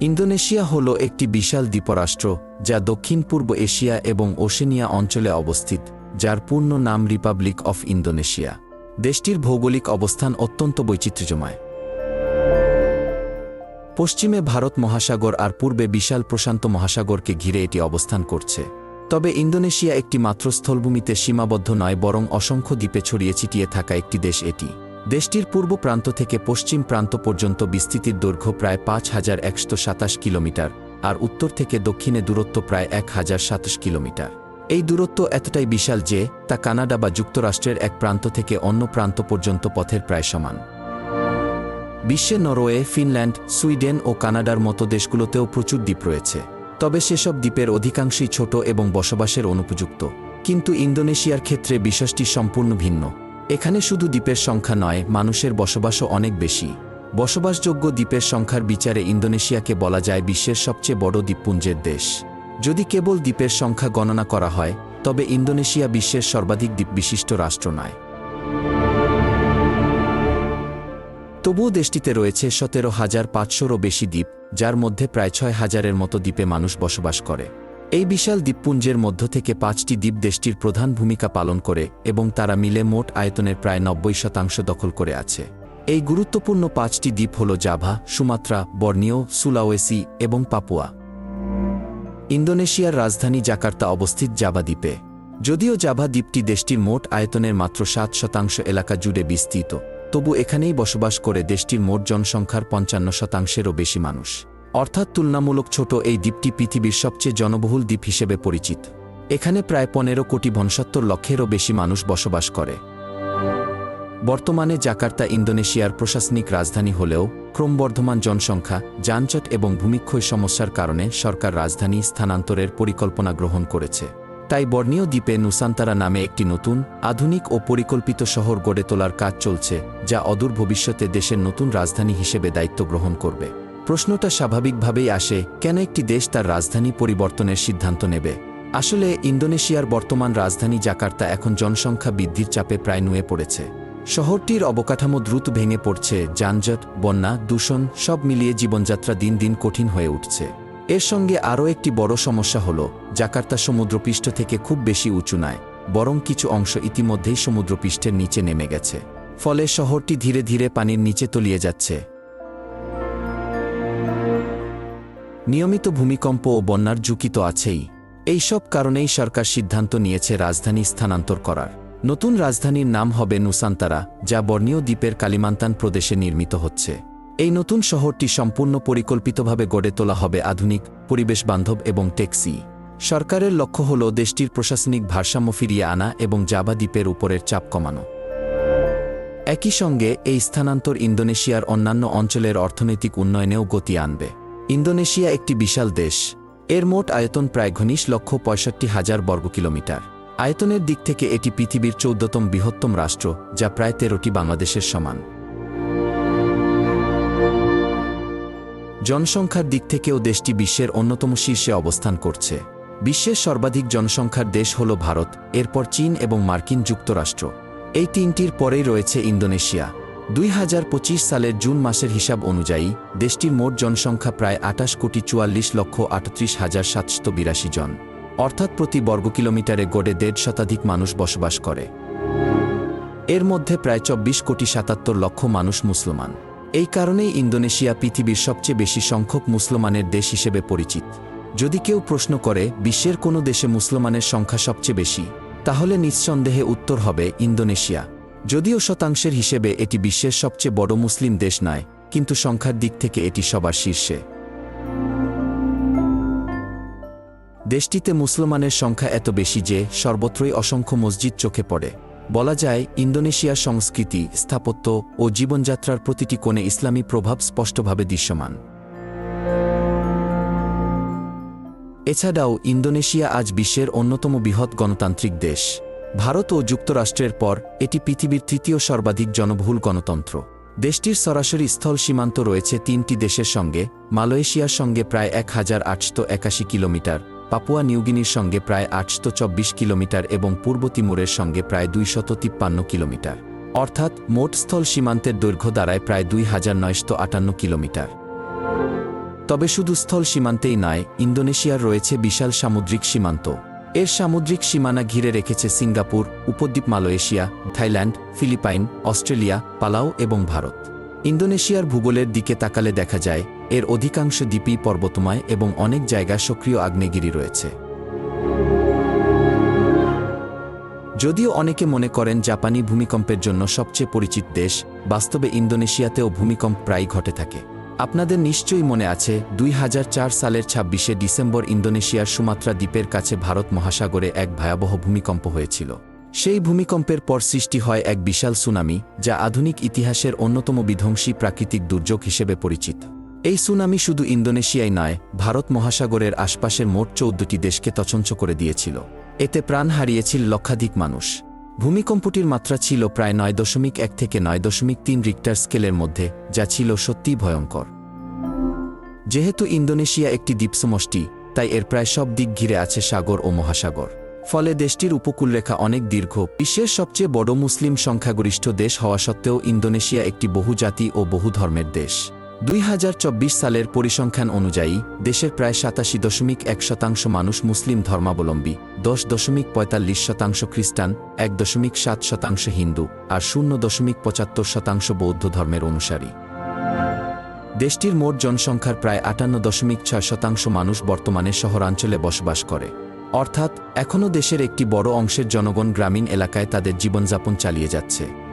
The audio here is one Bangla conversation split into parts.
ইন্দোনেশিয়া হল একটি বিশাল দ্বীপরাষ্ট্র, যা দক্ষিণ পূর্ব এশিয়া এবং ওশেনিয়া অঞ্চলে অবস্থিত, যার পূর্ণ নাম রিপাবলিক অফ ইন্দোনেশিয়া দেশটির ভৌগোলিক অবস্থান অত্যন্ত বৈচিত্র্যময়। পশ্চিমে ভারত মহাসাগর আর পূর্বে বিশাল প্রশান্ত মহাসাগরকে ঘিরে এটি অবস্থান করছে। তবে ইন্দোনেশিয়া একটি মাত্র স্থলভূমিতে সীমাবদ্ধ নয়, বরং অসংখ্য দ্বীপে ছড়িয়ে ছিটিয়ে থাকা একটি দেশ এটি। দেশটির পূর্ব প্রান্ত থেকে পশ্চিম প্রান্ত পর্যন্ত বিস্তৃতির দৈর্ঘ্য প্রায় পাঁচ হাজার একশো সাতাশ কিলোমিটার, আর উত্তর থেকে দক্ষিণে দূরত্ব প্রায় এক হাজার সাতাশ কিলোমিটার। এই দূরত্ব এতটাই বিশাল যে, তা কানাডা বা যুক্তরাষ্ট্রের এক প্রান্ত থেকে অন্য প্রান্ত পর্যন্ত পথের প্রায় সমান। বিশ্বে নরওয়ে, ফিনল্যান্ড, সুইডেন ও কানাডার মতো দেশগুলোতেও প্রচুর দ্বীপ রয়েছে। তবে সেসব দ্বীপের অধিকাংশই ছোট এবং বসবাসের অনুপযুক্ত। কিন্তু ইন্দোনেশিয়ার ক্ষেত্রে বিশ্বাসটি সম্পূর্ণ ভিন্ন। এখানে শুধু দ্বীপের সংখ্যা নয়, মানুষের বসবাসও অনেক বেশি। বসবাসযোগ্য দ্বীপের সংখ্যার বিচারে ইন্দোনেশিয়াকে বলা যায় বিশ্বের সবচেয়ে বড় দ্বীপপুঞ্জের দেশ। যদি কেবল দ্বীপের সংখ্যা গণনা করা হয়, তবে ইন্দোনেশিয়া বিশ্বের সর্বাধিক দ্বীপ বিশিষ্ট রাষ্ট্র নয়। তবুও দেশটিতে রয়েছে সতেরো হাজার পাঁচশোরও বেশি দ্বীপ, যার মধ্যে প্রায় ছয় হাজারের মতো দ্বীপে মানুষ বসবাস করে। এই বিশাল দ্বীপপুঞ্জের মধ্য থেকে পাঁচটি দ্বীপ দেশটির প্রধান ভূমিকা পালন করে এবং তারা মিলে মোট আয়তনের প্রায় নব্বই শতাংশ দখল করে আছে। এই গুরুত্বপূর্ণ পাঁচটি দ্বীপ হল জাভা, সুমাত্রা, বর্নিও, সুলাওয়েসি এবং পাপুয়া। ইন্দোনেশিয়ার রাজধানী জাকার্তা অবস্থিত জাভা দ্বীপে। যদিও জাভা দ্বীপটি দেশটির মোট আয়তনের মাত্র সাত শতাংশ এলাকা জুড়ে বিস্তৃত, তবু এখানেই বসবাস করে দেশটির মোট জনসংখ্যার পঞ্চান্ন শতাংশেরও বেশি মানুষ। অর্থাৎ তুলনামূলক ছোট এই দ্বীপটি পৃথিবীর সবচেয়ে জনবহুল দ্বীপ হিসেবে পরিচিত। এখানে প্রায় পনেরো কোটি ভনসত্তর লক্ষেরও বেশি মানুষ বসবাস করে। বর্তমানে জাকার্তা ইন্দোনেশিয়ার প্রশাসনিক রাজধানী হলেও ক্রমবর্ধমান জনসংখ্যা, যানজট এবং ভূমিক্ষয় সমস্যার কারণে সরকার রাজধানী স্থানান্তরের পরিকল্পনা গ্রহণ করেছে। তাই বর্ণীয় দ্বীপে নুসান্তারা নামে একটি নতুন, আধুনিক ও পরিকল্পিত শহর গড়ে তোলার কাজ চলছে, যা অদূর ভবিষ্যতে দেশের নতুন রাজধানী হিসেবে দায়িত্ব গ্রহণ করবে। প্রশ্নটা স্বাভাবিকভাবেই আসে, কেন একটি দেশ তার রাজধানী পরিবর্তনের সিদ্ধান্ত নেবে? আসলে, ইন্দোনেশিয়ার বর্তমান রাজধানী জাকার্তা এখন জনসংখ্যা বৃদ্ধির চাপে প্রায় নুয়ে পড়েছে। শহরটির অবকাঠামো দ্রুত ভেঙে পড়ছে, যানজট, বন্যা, দূষণ, সব মিলিয়ে জীবনযাত্রা দিন দিন কঠিন হয়ে উঠছে। এর সঙ্গে আরও একটি বড় সমস্যা হল, জাকার্তা সমুদ্রপৃষ্ঠ থেকে খুব বেশি উঁচু নয়, বরং কিছু অংশ ইতিমধ্যেই সমুদ্রপৃষ্ঠের নিচে নেমে গেছে। ফলে শহরটি ধীরে ধীরে পানির নিচে তলিয়ে যাচ্ছে। নিয়মিত ভূমিকম্প ও বন্যার ঝুঁকি তো আছেই। এইসব কারণেই সরকার সিদ্ধান্ত নিয়েছে রাজধানী স্থানান্তর করার। নতুন রাজধানীর নাম হবে নুসান্তারা, যা বর্ণীয় দ্বীপের কালিমান্তান প্রদেশে নির্মিত হচ্ছে। এই নতুন শহরটি সম্পূর্ণ পরিকল্পিতভাবে গড়ে তোলা হবে আধুনিক, পরিবেশ বান্ধব এবং টেক্সি সরকারের লক্ষ্য হল দেশটির প্রশাসনিক ভারসাম্য ফিরিয়ে আনা এবং জাবা দ্বীপের উপরের চাপ কমানো। একই সঙ্গে এই স্থানান্তর ইন্দোনেশিয়ার অন্যান্য অঞ্চলের অর্থনৈতিক উন্নয়নেও গতি আনবে। ইন্দোনেশিয়া একটি বিশাল দেশ। এর মোট আয়তন প্রায় ঘনিশ লক্ষ পঁয়ষট্টি হাজার বর্গ কিলোমিটার আয়তনের দিক থেকে এটি পৃথিবীর চৌদ্দতম বৃহত্তম রাষ্ট্র, যা প্রায় তেরোটি বাংলাদেশের সমান। জনসংখ্যার দিক থেকেও দেশটি বিশ্বের অন্যতম শীর্ষে অবস্থান করছে। বিশ্বের সর্বাধিক জনসংখ্যার দেশ হল ভারত, এরপর চীন এবং মার্কিন যুক্তরাষ্ট্র। এই তিনটির পরেই রয়েছে ইন্দোনেশিয়া। দুই হাজার পঁচিশ সালের জুন মাসের হিসাব অনুযায়ী, দেশটির মোট জনসংখ্যা প্রায় আটাশ কোটি চুয়াল্লিশ লক্ষ আটত্রিশ হাজার সাতশত বিরাশি জন। অর্থাৎ প্রতি বর্গ কিলোমিটারে গড়ে দেড় শতাধিক মানুষ বসবাস করে। এর মধ্যে প্রায় চব্বিশ কোটি সাতাত্তর লক্ষ মানুষ মুসলমান। এই কারণেই ইন্দোনেশিয়া পৃথিবীর সবচেয়ে বেশি সংখ্যক মুসলমানের দেশ হিসেবে পরিচিত। যদি কেউ প্রশ্ন করে, বিশ্বের কোনো দেশে মুসলমানের সংখ্যা সবচেয়ে বেশি, তাহলে নিঃসন্দেহে উত্তর হবে ইন্দোনেশিয়া। যদিও শতাংশের হিসেবে এটি বিশ্বের সবচেয়ে বড় মুসলিম দেশ নয়, কিন্তু সংখ্যার দিক থেকে এটি সবার শীর্ষে। দেশটিতে মুসলমানের সংখ্যা এত বেশি যে সর্বত্রই অসংখ্য মসজিদ চোখে পড়ে। বলা যায়, ইন্দোনেশিয়ার সংস্কৃতি, স্থাপত্য ও জীবনযাত্রার প্রতিটি কোণে ইসলামী প্রভাব স্পষ্টভাবে দৃশ্যমান। এছাড়াও, ইন্দোনেশিয়া আজ বিশ্বের অন্যতম বৃহৎ গণতান্ত্রিক দেশ। ভারত ও যুক্তরাষ্ট্রের পর এটি পৃথিবীর তৃতীয় সর্বাধিক জনবহুল গণতন্ত্র। দেশটির সরাসরি স্থল সীমান্ত রয়েছে তিনটি দেশের সঙ্গে, মালয়েশিয়ার সঙ্গে প্রায় এক হাজার আটশো একাশি কিলোমিটার, পাপুয়া নিউগিনির সঙ্গে প্রায় আটশো চব্বিশ কিলোমিটার এবং পূর্ব তিমুরের সঙ্গে প্রায় দুইশত তিপ্পান্ন কিলোমিটার। অর্থাৎ মোট স্থল সীমান্তের দৈর্ঘ্য দাঁড়ায় প্রায় দুই হাজার নয়শত আটান্ন কিলোমিটার। তবে শুধু স্থল সীমান্তেই নয়, ইন্দোনেশিয়ার রয়েছে বিশাল সামুদ্রিক সীমান্ত। এর সামুদ্রিক সীমানা ঘিরে রেখেছে Singapore, উপদ্বীপ Malaysia, Thailand, Philippines, Australia, Palau এবং ভারত। ইন্দোনেশিয়ার ভূগোলের দিকে তাকালে দেখা যায়, এর অধিকাংশ দ্বীপই পর্বতময় এবং অনেক জায়গা সক্রিয় আগ্নেয়গিরি রয়েছে। যদিও অনেকে মনে করেন জাপানি ভূমিকম্পের জন্য সবচেয়ে পরিচিত দেশ, বাস্তবে ইন্দোনেশিয়াতেও ভূমিকম্প প্রায় ঘটে থাকে। আপনাদের নিশ্চয়ই মনে আছে, দুই হাজার চার সালের ছাব্বিশে ডিসেম্বর ইন্দোনেশিয়ার সুমাত্রা দ্বীপের কাছে ভারত মহাসাগরে এক ভয়াবহ ভূমিকম্প হয়েছিল। সেই ভূমিকম্পের পর সৃষ্টি হয় এক বিশাল সুনামি, যা আধুনিক ইতিহাসের অন্যতম বিধ্বংসী প্রাকৃতিক দুর্যোগ হিসেবে পরিচিত। এই সুনামি শুধু ইন্দোনেশিয়ায় নয়, ভারত মহাসাগরের আশপাশের মোট চৌদ্দটি দেশকে তছঞ্চ করে দিয়েছিল। এতে প্রাণ হারিয়েছিল লক্ষাধিক মানুষ। ভূমিকম্পটির মাত্রা ছিল প্রায় নয় দশমিক এক থেকে নয় দশমিক তিন রিক্টার স্কেলের মধ্যে, যা ছিল সত্যিই ভয়ঙ্কর। যেহেতু ইন্দোনেশিয়া একটি দ্বীপসমষ্টি, তাই এর প্রায় সব দিক ঘিরে আছে সাগর ও মহাসাগর। ফলে দেশটির উপকূলরেখা অনেক দীর্ঘ। বিশ্বের সবচেয়ে বড় মুসলিম সংখ্যাগরিষ্ঠ দেশ হওয়া সত্ত্বেও ইন্দোনেশিয়া একটি বহুজাতি ও বহু ধর্মের দেশ। দুই হাজার চব্বিশ সালের পরিসংখ্যান অনুযায়ী, দেশের প্রায় সাতাশি দশমিক এক শতাংশ মানুষ মুসলিম ধর্মাবলম্বী, দশ দশমিক পঁয়তাল্লিশ শতাংশ খ্রিস্টান, এক দশমিক সাত শতাংশ হিন্দু, আর শূন্য দশমিক পঁচাত্তর শতাংশ বৌদ্ধ ধর্মের অনুসারী। দেশটির মোট জনসংখ্যার প্রায় আটান্ন দশমিক ছয় শতাংশ মানুষ বর্তমানে শহরাঞ্চলে বসবাস করে। অর্থাৎ, এখনও দেশের একটি বড় অংশের জনগণ গ্রামীণ এলাকায় তাদের জীবনযাপন চালিয়ে যাচ্ছে।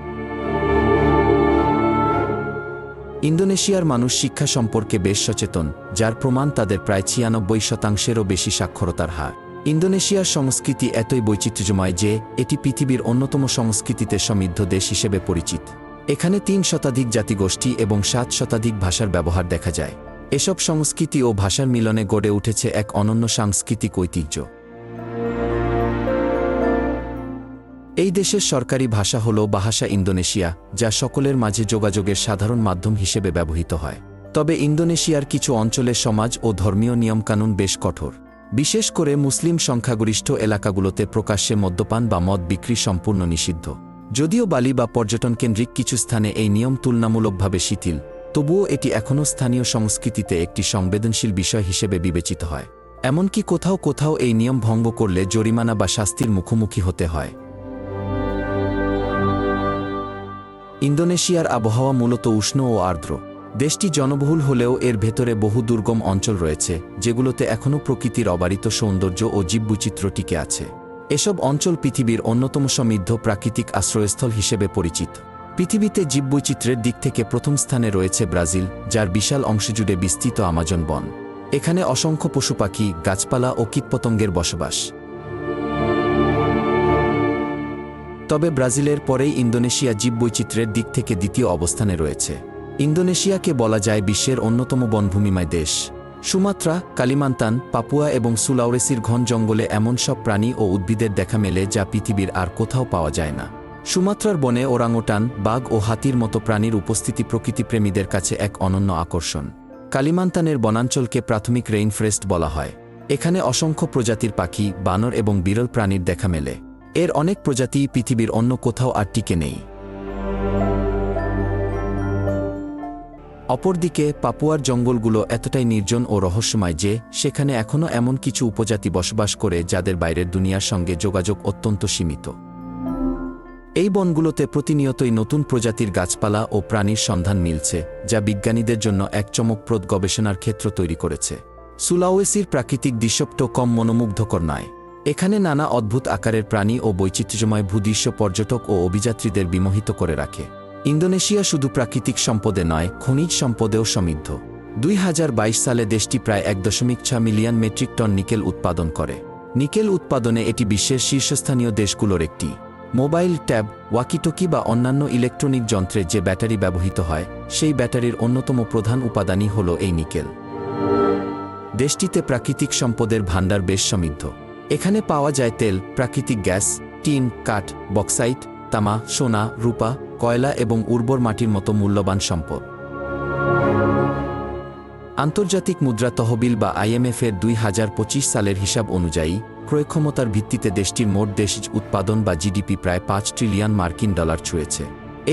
ইন্দোনেশিয়ার মানুষ শিক্ষা সম্পর্কে বেশ সচেতন, যার প্রমাণ তাদের প্রায় ছিয়ানব্বই শতাংশেরও বেশি সাক্ষরতার হার। ইন্দোনেশিয়ার সংস্কৃতি এতই বৈচিত্র্যময় যে, এটি পৃথিবীর অন্যতম সংস্কৃতিতে সমৃদ্ধ দেশ হিসেবে পরিচিত। এখানে তিন শতাধিক জাতিগোষ্ঠী এবং সাত শতাধিক ভাষার ব্যবহার দেখা যায়। এসব সংস্কৃতি ও ভাষার মিলনে গড়ে উঠেছে এক অনন্য সাংস্কৃতিক ঐতিহ্য। এই দেশের সরকারি ভাষা হল বাহাসা ইন্দোনেশিয়া, যা সকলের মাঝে যোগাযোগের সাধারণ মাধ্যম হিসেবে ব্যবহৃত হয়। তবে ইন্দোনেশিয়ার কিছু অঞ্চলে সমাজ ও ধর্মীয় নিয়মকানুন বেশ কঠোর। বিশেষ করে মুসলিম সংখ্যাগরিষ্ঠ এলাকাগুলোতে প্রকাশ্যে মদ্যপান বা মদ বিক্রি সম্পূর্ণ নিষিদ্ধ। যদিও বালি বা পর্যটন কেন্দ্রিক কিছু স্থানে এই নিয়ম তুলনামূলকভাবে শিথিল, তবুও এটি এখনও স্থানীয় সংস্কৃতিতে একটি সংবেদনশীল বিষয় হিসেবে বিবেচিত হয়। এমনকি কোথাও কোথাও এই নিয়ম ভঙ্গ করলে জরিমানা বা শাস্তির মুখোমুখি হতে হয়। ইন্দোনেশিয়ার আবহাওয়া মূলত উষ্ণ ও আর্দ্র। দেশটি জনবহুল হলেও এর ভেতরে বহু দুর্গম অঞ্চল রয়েছে, যেগুলোতে এখনও প্রকৃতির অবারিত সৌন্দর্য ও জীববৈচিত্র্য টিকে আছে। এসব অঞ্চল পৃথিবীর অন্যতম সমৃদ্ধ প্রাকৃতিক আশ্রয়স্থল হিসেবে পরিচিত। পৃথিবীতে জীববৈচিত্র্যের দিক থেকে প্রথম স্থানে রয়েছে ব্রাজিল, যার বিশাল অংশ জুড়ে বিস্তৃত আমাজন বন। এখানে অসংখ্য পশু পাখি গাছপালা ও কীটপতঙ্গের বসবাস। তবে ব্রাজিলের পরেই ইন্দোনেশিয়া জীববৈচিত্র্যের দিক থেকে দ্বিতীয় অবস্থানে রয়েছে। ইন্দোনেশিয়াকে বলা যায় বিশ্বের অন্যতম বনভূমিময় দেশ। সুমাত্রা, কালিমান্তান, পাপুয়া এবং সুলাউরেসির ঘন জঙ্গলে এমন সব প্রাণী ও উদ্ভিদের দেখা মেলে যা পৃথিবীর আর কোথাও পাওয়া যায় না। সুমাত্রার বনে ওরাংওটান বাঘ ও হাতির মতো প্রাণীর উপস্থিতি প্রকৃতিপ্রেমীদের কাছে এক অনন্য আকর্ষণ। কালিমান্তানের বনাঞ্চলকে প্রাথমিক রেইনফরেস্ট বলা হয়। এখানে অসংখ্য প্রজাতির পাখি, বানর এবং বিরল প্রাণীর দেখা মেলে। এর অনেক প্রজাতি পৃথিবীর অন্য কোথাও আর টিকে নেই। অপরদিকে, পাপুয়ার জঙ্গলগুলো এতটাই নির্জন ও রহস্যময় যে, সেখানে এখনও এমন কিছু উপজাতি বসবাস করে যাদের বাইরের দুনিয়ার সঙ্গে যোগাযোগ অত্যন্ত সীমিত। এই বনগুলোতে প্রতিনিয়তই নতুন প্রজাতির গাছপালা ও প্রাণীর সন্ধান মিলছে, যা বিজ্ঞানীদের জন্য এক চমকপ্রদ গবেষণার ক্ষেত্র তৈরি করেছে। সুলাওয়েসির প্রাকৃতিক দৃশ্যপ্ট কম মনোমুগ্ধকর নয়। এখানে নানা অদ্ভুত আকারের প্রাণী ও বৈচিত্র্যময় ভূদৃশ্য পর্যটক ও অভিযাত্রীদের বিমোহিত করে রাখে। ইন্দোনেশিয়া শুধু প্রাকৃতিক সম্পদে নয়, খনিজ সম্পদেও সমৃদ্ধ। দুই হাজার বাইশ সালে দেশটি প্রায় এক দশমিক ছ মিলিয়ন মেট্রিক টন নিকেল উৎপাদন করে। নিকেল উৎপাদনে এটি বিশ্বের শীর্ষস্থানীয় দেশগুলোর একটি। মোবাইল ট্যাব, ওয়াকিটকি বা অন্যান্য ইলেকট্রনিক যন্ত্রে যে ব্যাটারি ব্যবহৃত হয়, সেই ব্যাটারির অন্যতম প্রধান উপাদানই হল এই নিকেল। দেশটিতে প্রাকৃতিক সম্পদের ভাণ্ডার বেশ সমৃদ্ধ। এখানে পাওয়া যায় তেল, প্রাকৃতিক গ্যাস, টিন, কাঠ, বক্সাইট, তামা, সোনা, রূপা, কয়লা এবং উর্বর মাটির মতো মূল্যবান সম্পদ। আন্তর্জাতিক মুদ্রা তহবিল বা আইএমএফের দুই হাজার পঁচিশ সালের হিসাব অনুযায়ী, ক্রয়ক্ষমতার ভিত্তিতে দেশটির মোট দেশজ উৎপাদন বা জিডিপি প্রায় পাঁচ ট্রিলিয়ন মার্কিন ডলার ছুঁয়েছে।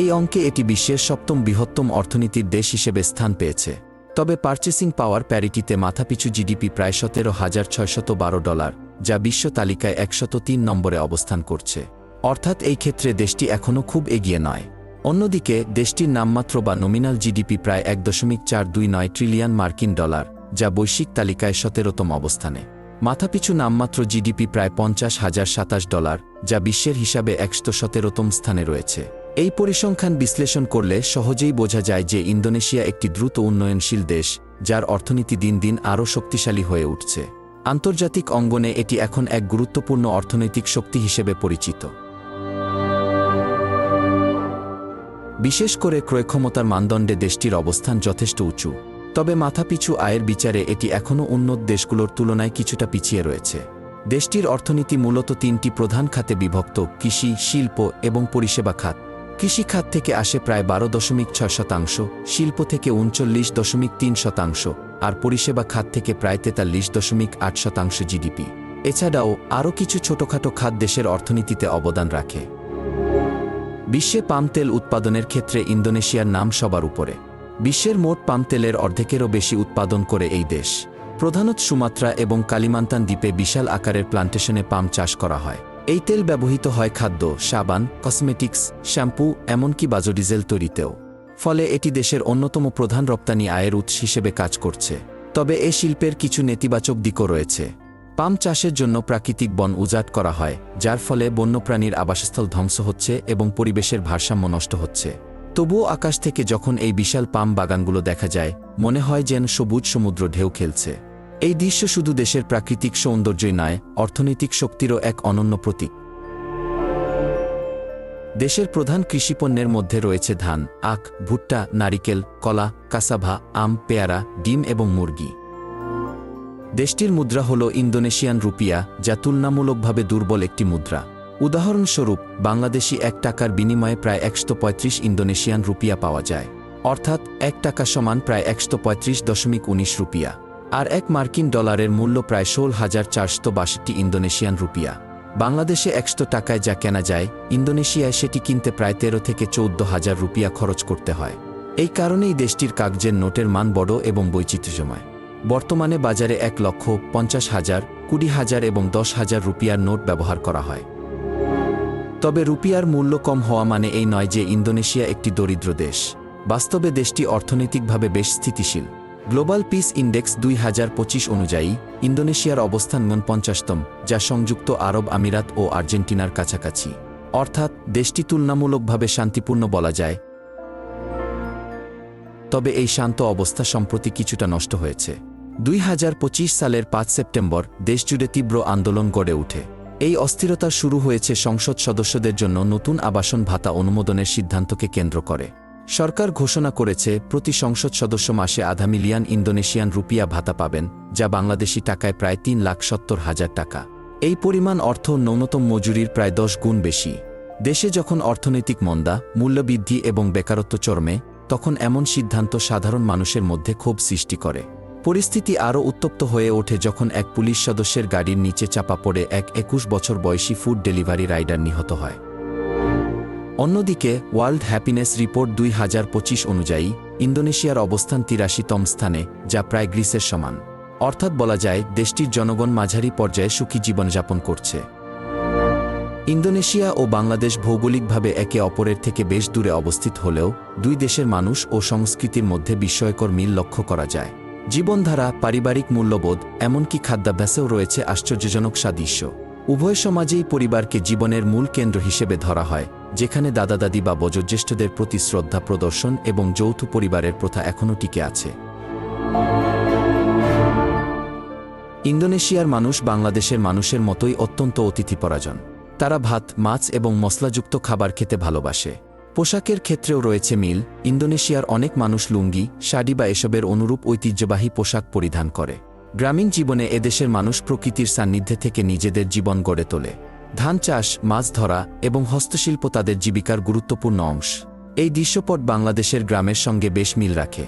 এই অঙ্কে এটি বিশ্বের সপ্তম বৃহত্তম অর্থনীতির দেশ হিসেবে স্থান পেয়েছে। তবে পার্চেসিং পাওয়ার প্যারিটিতে মাথাপিছু জিডিপি প্রায় সতেরো হাজার ছয়শত বারো ডলার। যা বিশ্ব তালিকায় একশত তিন নম্বরে অবস্থান করছে। অর্থাৎ এই ক্ষেত্রে দেশটি এখনও খুব এগিয়ে নয়। অন্যদিকে, দেশটির নামমাত্র বা নমিনাল জিডিপি প্রায় এক দশমিক চার দুই নয় ট্রিলিয়ন মার্কিন ডলার, যা বৈশ্বিক তালিকায় সতেরোতম অবস্থানে। মাথাপিছু নামমাত্র জিডিপি প্রায় পঞ্চাশ হাজার সাতাশ ডলার, যা বিশ্বের হিসাবে একশো সতেরোতম স্থানে রয়েছে। এই পরিসংখ্যান বিশ্লেষণ করলে সহজেই বোঝা যায় যে ইন্দোনেশিয়া একটি দ্রুত উন্নয়নশীল দেশ, যার অর্থনীতি দিন দিন আরও শক্তিশালী হয়ে উঠছে। আন্তর্জাতিক অঙ্গনে এটি এখন এক গুরুত্বপূর্ণ অর্থনৈতিক শক্তি হিসেবে পরিচিত। বিশেষ করে ক্রয়ক্ষমতার মানদণ্ডে দেশটির অবস্থান যথেষ্ট উঁচু। তবে মাথাপিছু আয়ের বিচারে এটি এখনও উন্নত দেশগুলোর তুলনায় কিছুটা পিছিয়ে রয়েছে। দেশটির অর্থনীতি মূলত তিনটি প্রধান খাতে বিভক্ত, কৃষি, শিল্প এবং পরিষেবা খাত। কৃষি খাত থেকে আসে প্রায় বারো দশমিক ছয় শতাংশ, শিল্প থেকে উনচল্লিশ দশমিক তিন শতাংশ, আর পরিষেবা খাত থেকে প্রায় তেতাল্লিশ দশমিক আট শতাংশ জিডিপি। এছাড়াও আরও কিছু ছোটখাটো খাত দেশের অর্থনীতিতে অবদান রাখে। বিশ্বে পাম তেল উৎপাদনের ক্ষেত্রে ইন্দোনেশিয়ার নাম সবার উপরে। বিশ্বের মোট পাম তেলের অর্ধেকেরও বেশি উৎপাদন করে এই দেশ। প্রধানত সুমাত্রা এবং কালিমান্তান দ্বীপে বিশাল আকারের প্লান্টেশনে পাম চাষ করা হয়। এই তেল ব্যবহৃত হয় খাদ্য, সাবান, কসমেটিক্স, শ্যাম্পু, এমনকি বাজোডিজেল তৈরিতেও। ফলে এটি দেশের অন্যতম প্রধান রপ্তানি আয়ের উৎস হিসেবে কাজ করছে। তবে এ শিল্পের কিছু নেতিবাচক দিকও রয়েছে। পাম চাষের জন্য প্রাকৃতিক বন উজাট করা হয়, যার ফলে বন্যপ্রাণীর আবাসস্থল ধ্বংস হচ্ছে এবং পরিবেশের ভারসাম্য নষ্ট হচ্ছে। তবুও আকাশ থেকে যখন এই বিশাল পাম বাগানগুলো দেখা যায়, মনে হয় যেন সবুজ সমুদ্র ঢেউ খেলছে। এই দৃশ্য শুধু দেশের প্রাকৃতিক সৌন্দর্যই নয়, অর্থনৈতিক শক্তিরও এক অনন্য প্রতীক। দেশের প্রধান কৃষিপণ্যের মধ্যে রয়েছে ধান, আখ, ভুট্টা, নারিকেল, কলা, কাসাভা, আম, পেয়ারা, ডিম এবং মুরগি। দেশটির মুদ্রা হল ইন্দোনেশিয়ান রুপিয়া, যা তুলনামূলকভাবে দুর্বল একটি মুদ্রা। উদাহরণস্বরূপ, বাংলাদেশি এক টাকার বিনিময়ে প্রায় একশো পঁয়ত্রিশ ইন্দোনেশিয়ান রুপিয়া পাওয়া যায়। অর্থাৎ, এক টাকা সমান প্রায় একশো পঁয়ত্রিশ দশমিক উনিশ রুপিয়া। আর এক মার্কিন ডলারের মূল্য প্রায় ষোল হাজার চারশো বাষট্টি ইন্দোনেশিয়ান রুপিয়া। বাংলাদেশে একশো টাকায় যা কেনা যায়, ইন্দোনেশিয়ায় সেটি কিনতে প্রায় তেরো থেকে চৌদ্দ হাজার রুপিয়া খরচ করতে হয়। এই কারণেই দেশটির কাগজের নোটের মান বড় এবং বৈচিত্র্যময়। বর্তমানে বাজারে এক লক্ষ পঞ্চাশ হাজার, কুড়ি হাজার এবং দশ হাজার রুপিয়ার নোট ব্যবহার করা হয়। তবে রুপিয়ার মূল্য কম হওয়া মানে এই নয় যে ইন্দোনেশিয়া একটি দরিদ্র দেশ। বাস্তবে দেশটি অর্থনৈতিকভাবে বেশ স্থিতিশীল। গ্লোবাল পিস ইন্ডেক্স দুই হাজার পঁচিশ অনুযায়ী, ইন্দোনেশিয়ার অবস্থান পঞ্চাশতম, যা সংযুক্ত আরব আমিরাত ও আর্জেন্টিনার কাছাকাছি। অর্থাৎ, দেশটি তুলনামূলকভাবে শান্তিপূর্ণ বলা যায়। তবে এই শান্ত অবস্থা সম্প্রতি কিছুটা নষ্ট হয়েছে। দুই হাজার পঁচিশ সালের পাঁচ সেপ্টেম্বর, দেশজুড়ে তীব্র আন্দোলন গড়ে ওঠে। এই অস্থিরতা শুরু হয়েছে সংসদ সদস্যদের জন্য নতুন আবাসন ভাতা অনুমোদনের সিদ্ধান্তকে কেন্দ্র করে। সরকার ঘোষণা করেছে, প্রতি সংসদ সদস্য মাসে আধা মিলিয়ন ইন্দোনেশিয়ান রুপিয়া ভাতা পাবেন, যা বাংলাদেশি টাকায় প্রায় তিন লাখ সত্তর হাজার টাকা। এই পরিমাণ অর্থ ন্যূনতম মজুরির প্রায় দশ গুণ বেশি। দেশে যখন অর্থনৈতিক মন্দা, মূল্যবৃদ্ধি এবং বেকারত্ব চরমে, তখন এমন সিদ্ধান্ত সাধারণ মানুষের মধ্যে ক্ষোভ সৃষ্টি করে। পরিস্থিতি আরও উত্তপ্ত হয়ে ওঠে যখন এক পুলিশ সদস্যের গাড়ির নিচে চাপা পড়ে এক একুশ বছর বয়সী ফুড ডেলিভারি রাইডার নিহত হয়। অন্যদিকে, ওয়ার্ল্ড হ্যাপিনেস রিপোর্ট দুই হাজার পঁচিশ অনুযায়ী, ইন্দোনেশিয়ার অবস্থান তিরাশিতম স্থানে, যা প্রায় গ্রিসের সমান। অর্থাৎ বলা যায়, দেশটির জনগণ মাঝারি পর্যায়ে সুখী জীবনযাপন করছে। ইন্দোনেশিয়া ও বাংলাদেশ ভৌগোলিকভাবে একে অপরের থেকে বেশ দূরে অবস্থিত হলেও, দুই দেশের মানুষ ও সংস্কৃতির মধ্যে বিস্ময়কর মিল লক্ষ্য করা যায়। জীবনধারা, পারিবারিক মূল্যবোধ, এমনকি খাদ্যাভ্যাসেও রয়েছে আশ্চর্যজনক সাদৃশ্য। উভয় সমাজেই পরিবারকে জীবনের মূল কেন্দ্র হিসেবে ধরা হয়। যেখানে দাদা দাদি বা বয়োজ্যেষ্ঠদের প্রতি শ্রদ্ধা প্রদর্শন এবং যৌথ পরিবারের প্রথা এখনও টিকে আছে। ইন্দোনেশিয়ার মানুষ বাংলাদেশের মানুষের মতোই অত্যন্ত অতিথিপরাজন। তারা ভাত, মাছ এবং মশলাযুক্ত খাবার খেতে ভালোবাসে। পোশাকের ক্ষেত্রেও রয়েছে মিল। ইন্দোনেশিয়ার অনেক মানুষ লুঙ্গি, শাড়ি বা এসবের অনুরূপ ঐতিহ্যবাহী পোশাক পরিধান করে। গ্রামীণ জীবনে এদেশের মানুষ প্রকৃতির সান্নিধ্যে থেকে নিজেদের জীবন গড়ে তোলে। ধান চাষ, মাছ ধরা এবং হস্তশিল্প তাদের জীবিকার গুরুত্বপূর্ণ অংশ। এই দৃশ্যপট বাংলাদেশের গ্রামের সঙ্গে বেশ মিল রাখে।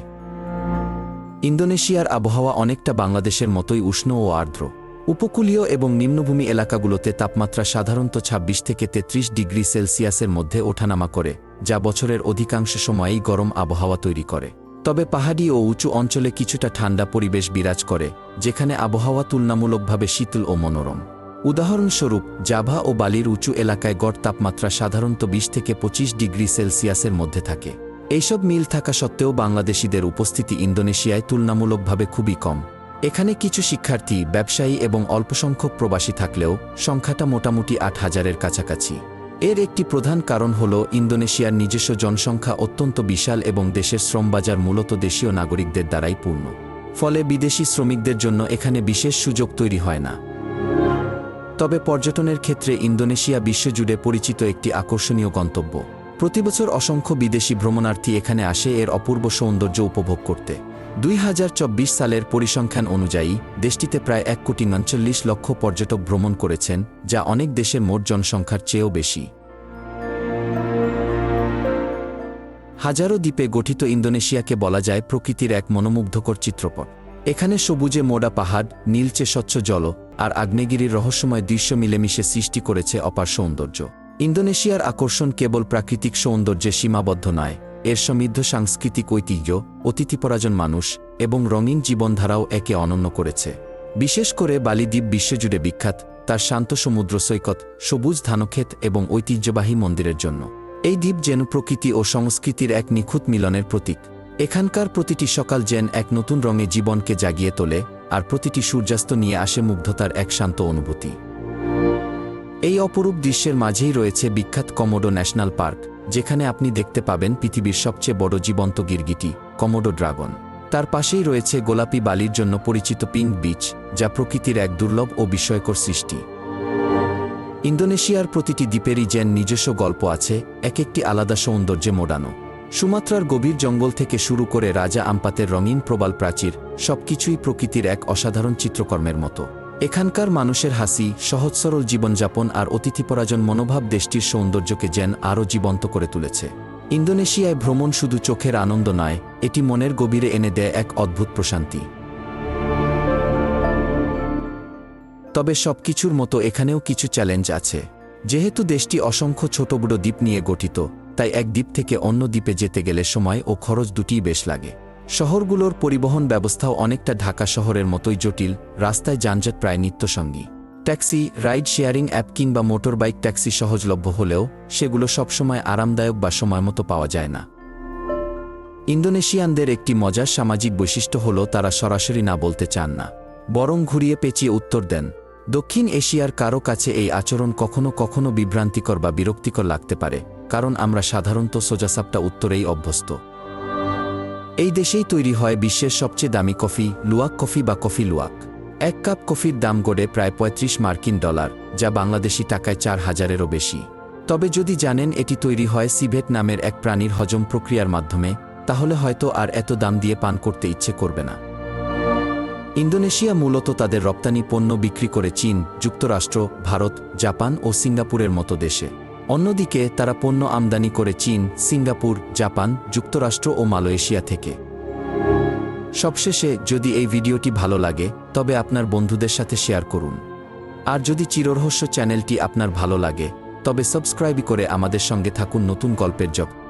ইন্দোনেশিয়ার আবহাওয়া অনেকটা বাংলাদেশের মতোই উষ্ণ ও আর্দ্র। উপকূলীয় এবং নিম্নভূমি এলাকাগুলোতে তাপমাত্রা সাধারণত ২৬ থেকে ৩৩ ডিগ্রি সেলসিয়াসের মধ্যে ওঠানামা করে, যা বছরের অধিকাংশ সময়েই গরম আবহাওয়া তৈরি করে। তবে পাহাড়ি ও উঁচু অঞ্চলে কিছুটা ঠান্ডা পরিবেশ বিরাজ করে, যেখানে আবহাওয়া তুলনামূলকভাবে শীতল ও মনোরম। উদাহরণস্বরূপ, জাভা ও বালির উঁচু এলাকায় গড় তাপমাত্রা সাধারণত বিশ থেকে পঁচিশ ডিগ্রি সেলসিয়াসের মধ্যে থাকে। এইসব মিল থাকা সত্ত্বেও বাংলাদেশিদের উপস্থিতি ইন্দোনেশিয়ায় তুলনামূলকভাবে খুবই কম। এখানে কিছু শিক্ষার্থী, ব্যবসায়ী এবং অল্পসংখ্যক প্রবাসী থাকলেও সংখ্যাটা মোটামুটি আট হাজারের কাছাকাছি। এর একটি প্রধান কারণ হল ইন্দোনেশিয়ার নিজস্ব জনসংখ্যা অত্যন্ত বিশাল এবং দেশের শ্রমবাজার মূলত দেশীয় নাগরিকদের দ্বারাই পূর্ণ। ফলে বিদেশি শ্রমিকদের জন্য এখানে বিশেষ সুযোগ তৈরি হয় না। তবে পর্যটনের ক্ষেত্রে ইন্দোনেশিয়া বিশ্বজুড়ে পরিচিত একটি আকর্ষণীয় গন্তব্য। প্রতিবছর অসংখ্য বিদেশি ভ্রমণার্থী এখানে আসে এর অপূর্ব সৌন্দর্য উপভোগ করতে। দুই হাজার চব্বিশ সালের পরিসংখ্যান অনুযায়ী, দেশটিতে প্রায় এক কোটি উনচল্লিশ লক্ষ পর্যটক ভ্রমণ করেছেন, যা অনেক দেশের মোট জনসংখ্যার চেয়েও বেশি। হাজারো দ্বীপে গঠিত ইন্দোনেশিয়াকে বলা যায় প্রকৃতির এক মনোমুগ্ধকর চিত্রপট। এখানে সবুজে মোড়া পাহাড়, নীলচে স্বচ্ছ জল আর আগ্নেয়গিরির রহস্যময় দৃশ্য মিলেমিশে সৃষ্টি করেছে অপার সৌন্দর্য। ইন্দোনেশিয়ার আকর্ষণ কেবল প্রাকৃতিক সৌন্দর্যে সীমাবদ্ধ নয়, এর সমৃদ্ধ সাংস্কৃতিক ঐতিহ্য, অতিথিপরাজন মানুষ এবং রঙিন জীবনধারাও একে অনন্য করেছে। বিশেষ করে বালিদ্বীপ বিশ্বজুড়ে বিখ্যাত, তার শান্ত সমুদ্র সৈকত, সবুজ ধানক্ষেত এবং ঐতিহ্যবাহী মন্দিরের জন্য। এই দ্বীপ যেন প্রকৃতি ও সংস্কৃতির এক নিখুঁত মিলনের প্রতীক। এখানকার প্রতিটি সকাল যেন এক নতুন রঙে জীবনকে জাগিয়ে তোলে, আর প্রতিটি সূর্যাস্ত নিয়ে আসে মুগ্ধতার এক শান্ত অনুভূতি। এই অপরূপ দৃশ্যের মাঝেই রয়েছে বিখ্যাত কমোডো ন্যাশনাল পার্ক, যেখানে আপনি দেখতে পাবেন পৃথিবীর সবচেয়ে বড় জীবন্ত গিরগিটি, কমোডো ড্রাগন। তার পাশেই রয়েছে গোলাপি বালির জন্য পরিচিত পিঙ্ক বিচ, যা প্রকৃতির এক দুর্লভ ও বিস্ময়কর সৃষ্টি। ইন্দোনেশিয়ার প্রতিটি দ্বীপেরই যেন নিজস্ব গল্প আছে, এক একটি আলাদা সৌন্দর্যে মোড়ানো। সুমাত্রার গভীর জঙ্গল থেকে শুরু করে রাজা আম্পাতের রঙিন প্রবাল প্রাচীর সবকিছুই প্রকৃতির এক অসাধারণ চিত্রকর্মের মতো। এখানকার মানুষের হাসি, সহজ সরল জীবনযাপন আর অতিথিপরাজন মনোভাব দেশটির সৌন্দর্যকে যেন আরও জীবন্ত করে তুলেছে। ইন্দোনেশিয়ায় ভ্রমণ শুধু চোখের আনন্দ নয়, এটি মনের গভীরে এনে দেয় এক অদ্ভুত প্রশান্তি। তবে সবকিছুর মতো এখানেও কিছু চ্যালেঞ্জ আছে। যেহেতু দেশটি অসংখ্য ছোট বড় দ্বীপ নিয়ে গঠিত, তাই এক দ্বীপ থেকে অন্য দ্বীপে যেতে গেলে সময় ও খরচ দুটিই বেশ লাগে। শহরগুলোর পরিবহন ব্যবস্থাও অনেকটা ঢাকা শহরের মতোই জটিল, রাস্তায় যানজট প্রায় নিত্যসঙ্গী। ট্যাক্সি, রাইড শেয়ারিং অ্যাপ কিংবা মোটরবাইক ট্যাক্সি সহজলভ্য হলেও সেগুলো সবসময় আরামদায়ক বা সময়মতো পাওয়া যায় না। ইন্দোনেশিয়ানদের একটি মজার সামাজিক বৈশিষ্ট্য হল তারা সরাসরি না বলতে চান না, বরং ঘুরিয়ে পেঁচিয়ে উত্তর দেন। দক্ষিণ এশিয়ার কারও কাছে এই আচরণ কখনো কখনো বিভ্রান্তিকর বা বিরক্তিকর লাগতে পারে, কারণ আমরা সাধারণত সোজাসাপটা উত্তরেই অভ্যস্ত। এই দেশেই তৈরি হয় বিশ্বের সবচেয়ে দামি কফি, লুয়াক কফি বা কফি লুয়াক। এক কাপ কফির দাম গড়ে প্রায় ৩৫ মার্কিন ডলার, যা বাংলাদেশি টাকায় চার হাজারেরও বেশি। তবে যদি জানেন এটি তৈরি হয় সিভেট নামের এক প্রাণীর হজম প্রক্রিয়ার মাধ্যমে, তাহলে হয়তো আর এত দাম দিয়ে পান করতে ইচ্ছে করবে না। ইন্দোনেশিয়া মূলত তাদের রপ্তানি পণ্য বিক্রি করে চীন, যুক্তরাষ্ট্র, ভারত, জাপান ও সিঙ্গাপুরের মতো দেশে। অন্যদিকে, তারা পণ্য আমদানি করে চীন, সিঙ্গাপুর, জাপান, যুক্তরাষ্ট্র ও মালয়েশিয়া থেকে। সবশেষে, যদি এই ভিডিওটি ভালো লাগে, তবে আপনার বন্ধুদের সাথে শেয়ার করুন। আর যদি চিররহস্য চ্যানেলটি আপনার ভালো লাগে, তবে সাবস্ক্রাইব করে আমাদের সঙ্গে থাকুন নতুন গল্পের জগতে